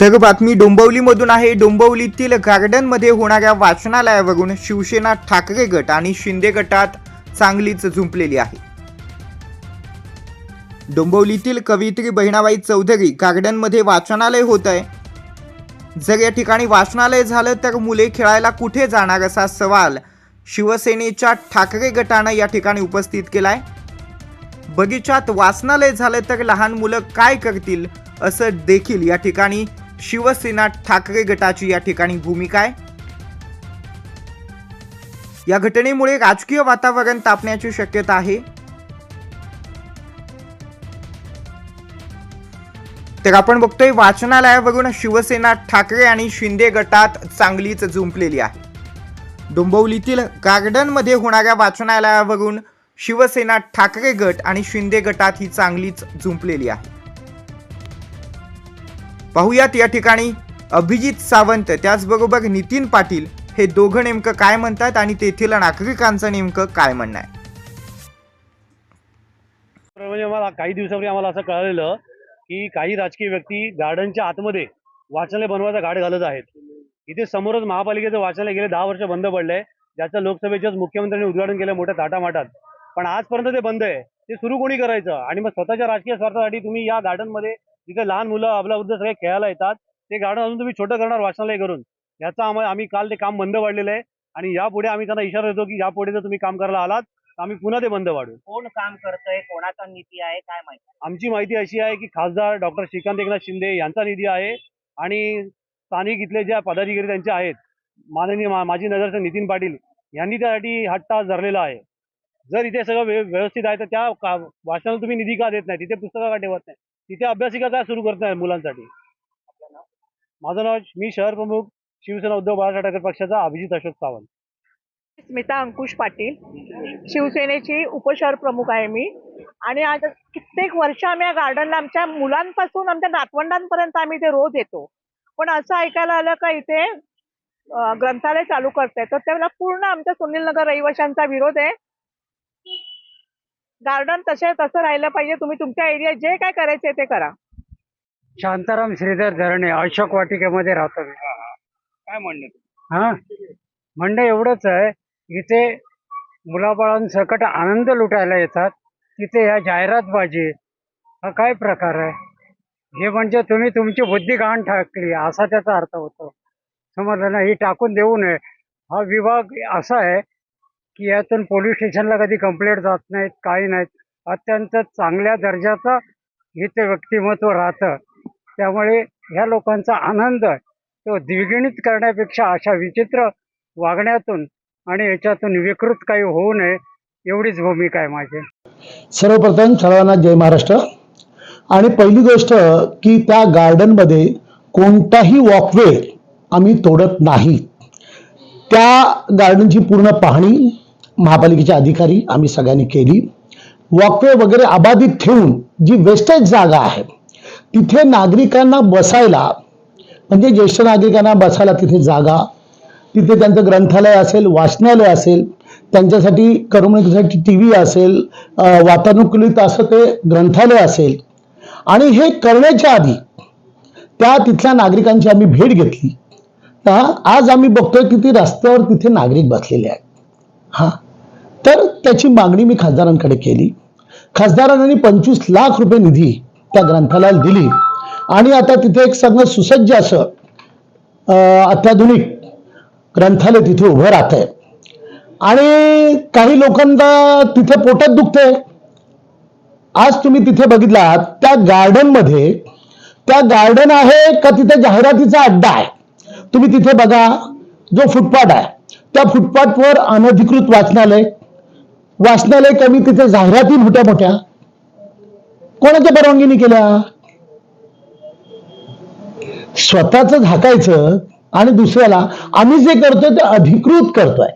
तर बातमी डोंबवलीमधून आहे. डोंबवलीतील गार्डनमध्ये होणाऱ्या वाचनालयावरून शिवसेना ठाकरे गट आणि शिंदे गटात चांगलीच झुंपलेली आहे. डोंबवलीतील कवित्री बहिणाबाई चौधरी गार्डनमध्ये वाचनालय होत आहे जर या ठिकाणी वाचनालय झालं तर मुले खेळायला कुठे जाणार असा सवाल शिवसेनेच्या ठाकरे गटानं या ठिकाणी उपस्थित केला आहे बगीचात वाचनालय झालं तर लहान मुलं काय करतील असं देखील या ठिकाणी शिवसेना ठाकरे गटाची या ठिकाणी भूमिका आहे. या घटनेमुळे राजकीय वातावरण तापण्याची शक्यता आहे. तर आपण बघतोय वाचनालयावरून शिवसेना ठाकरे आणि शिंदे गटात चांगलीच जुंपलेली आहे. डोंबवलीतील गार्डनमध्ये होणाऱ्या वाचनालयावरून शिवसेना ठाकरे गट आणि शिंदे गटात ही चांगलीच जुंपलेली आहे. पाहुयात या ठिकाणी अभिजित सावंत त्याचबरोबर नितीन पाटील. हे दोघं नेमकं काय म्हणतात आणि तेथील नागरिकांचं नेमकं काय म्हणणं आहे? म्हणजे मला काही दिवसापूर्वी आम्हाला असं कळालेलं की काही राजकीय व्यक्ती गार्डनच्या आतमध्ये वाचनालय बनवायचा गाड घालत आहेत. इथे समोरच महापालिकेचं वाचनालय गेले दहा वर्ष बंद पडलंय. ज्याचं लोकसभेच्याच मुख्यमंत्र्यांनी उद्घाटन केलं मोठ्या थाटामाटात पण आजपर्यंत ते बंद आहे. ते सुरू कोणी करायचं? आणि मग स्वतःच्या राजकीय स्वार्थासाठी तुम्ही या गार्डनमध्ये तिथे लहान मुलं आपल्या वृद्ध सगळे खेळायला येतात. ते गार्डन अजून तुम्ही छोटं करणार वाचनालय करून. याचा आम्हाला आम्ही काल ते काम बंद पाडलेलं आहे. आणि यापुढे आम्ही त्यांना इशारा देतो की यापुढे जर तुम्ही काम करायला आलात तर आम्ही पुन्हा ते बंद पाडू कोण काम करतंय? कोणाचा नीती आहे? काय माहिती? आमची माहिती अशी आहे की खासदार डॉक्टर श्रीकांत एकनाथ शिंदे यांचा निधी आहे. आणि स्थानिक इथले ज्या पदाधिकारी त्यांचे आहेत माननीय माजी नगरसेवक नितीन पाटील यांनी त्यासाठी हट्टा धरलेला आहे. जर इथे सगळं व्यव- व्यवस्थित आहे तर त्या वाचनाला तुम्ही निधी का देत नाही? तिथे पुस्तकं का ठेवत नाही? तिथे अभ्यासिका काय सुरू करत नाही मुलांसाठी? माझं नाव मी शहर प्रमुख शिवसेना उद्धव बाळासाहेब ठाकरे पक्षाचा अभिजित अशोक सावंत. स्मिता अंकुश पाटील. शिवसेनेची उपशहर प्रमुख आहे मी. आणि आज कित्येक वर्ष आम्ही या गार्डनला आमच्या मुलांपासून आमच्या नातवंडांपर्यंत आम्ही इथे रोज येतो. पण असं ऐकायला आलं का इथे ग्रंथालय चालू करते तर त्याला पूर्ण आमच्या सुनील नगर रहिवाशांचा विरोध आहे. गार्डन तसे तसं राहिलं पाहिजे. तुम्ही तुमच्या एरियात जे काय करायचे ते करा. शांताराम श्रीधर धरणे अशोक वाटिकेमध्ये राहतो मी. काय म्हणणं हा? म्हणणं एवढंच आहे इथे मुलाबाळांसकट आनंद लुटायला येतात. तिथे ह्या जाहिरातबाजी हा काय प्रकार आहे? हे म्हणजे तुम्ही तुमची बुद्धी घाण टाकली असा त्याचा अर्थ होतो. समजलं ना? ही टाकून देऊ नये. हा विभाग असा आहे की यातून पोलीस स्टेशनला कधी कंप्लेंट जात नाहीत काही नाहीत. अत्यंत चांगल्या दर्जाचं इथे व्यक्तिमत्व राहतं. त्यामुळे ह्या लोकांचा आनंद तो द्विगुणित करण्यापेक्षा अशा विचित्र वागण्यातून आणि याच्यातून विकृत काही होऊ नये एवढीच भूमिका आहे माझी. सर्वप्रथम सर्वांना जय महाराष्ट्र. आणि पहिली गोष्ट की त्या गार्डनमध्ये कोणताही वॉकवे आम्ही तोडत नाही. त्या गार्डनची पूर्ण पाहणी महापालिकेचे अधिकारी आम्ही सगळ्यांनी केली. वॉकवे वगैरे अबाधित ठेवून जी वेस्टेज जागा आहे तिथे नागरिकांना बसायला म्हणजे ज्येष्ठ नागरिकांना बसायला तिथे जागा तिथे त्यांचं ग्रंथालय असेल वाचनालय असेल त्यांच्यासाठी करमणुकीसाठी टी व्ही असेल वातानुकूलित असं ते ग्रंथालय असेल. आणि हे करण्याच्या आधी त्या तिथल्या नागरिकांची आम्ही भेट घेतली. तर आज आम्ही बघतोय की ती रस्त्यावर तिथे नागरिक बसलेले आहेत. हां तर त्याची मागणी मी खासदारांकडे केली. खासदारांनी पंचवीस लाख रुपये निधी त्या ग्रंथालयाला दिली. आणि आता तिथे एक सगळं सुसज्ज असं अत्याधुनिक ग्रंथालय तिथे उभं राहत आहे आणि काही लोकांना तिथे पोटात दुखतंय. आज तुम्ही तिथे बघितलात त्या गार्डनमध्ये त्या गार्डन आहे का तिथे जाहिरातीचा अड्डा आहे? तुम्ही तिथे बघा जो फुटपाथ आहे. त्या फुटपाथवर अनधिकृत वाचनालय वाचनालय कमी तिथे जाहिराती मोठ्या मोठ्या. कोणाच्या परवानगीने केल्या? स्वतःच झाकायचं आणि दुसऱ्याला आम्ही जे करतोय ते अधिकृत करतोय.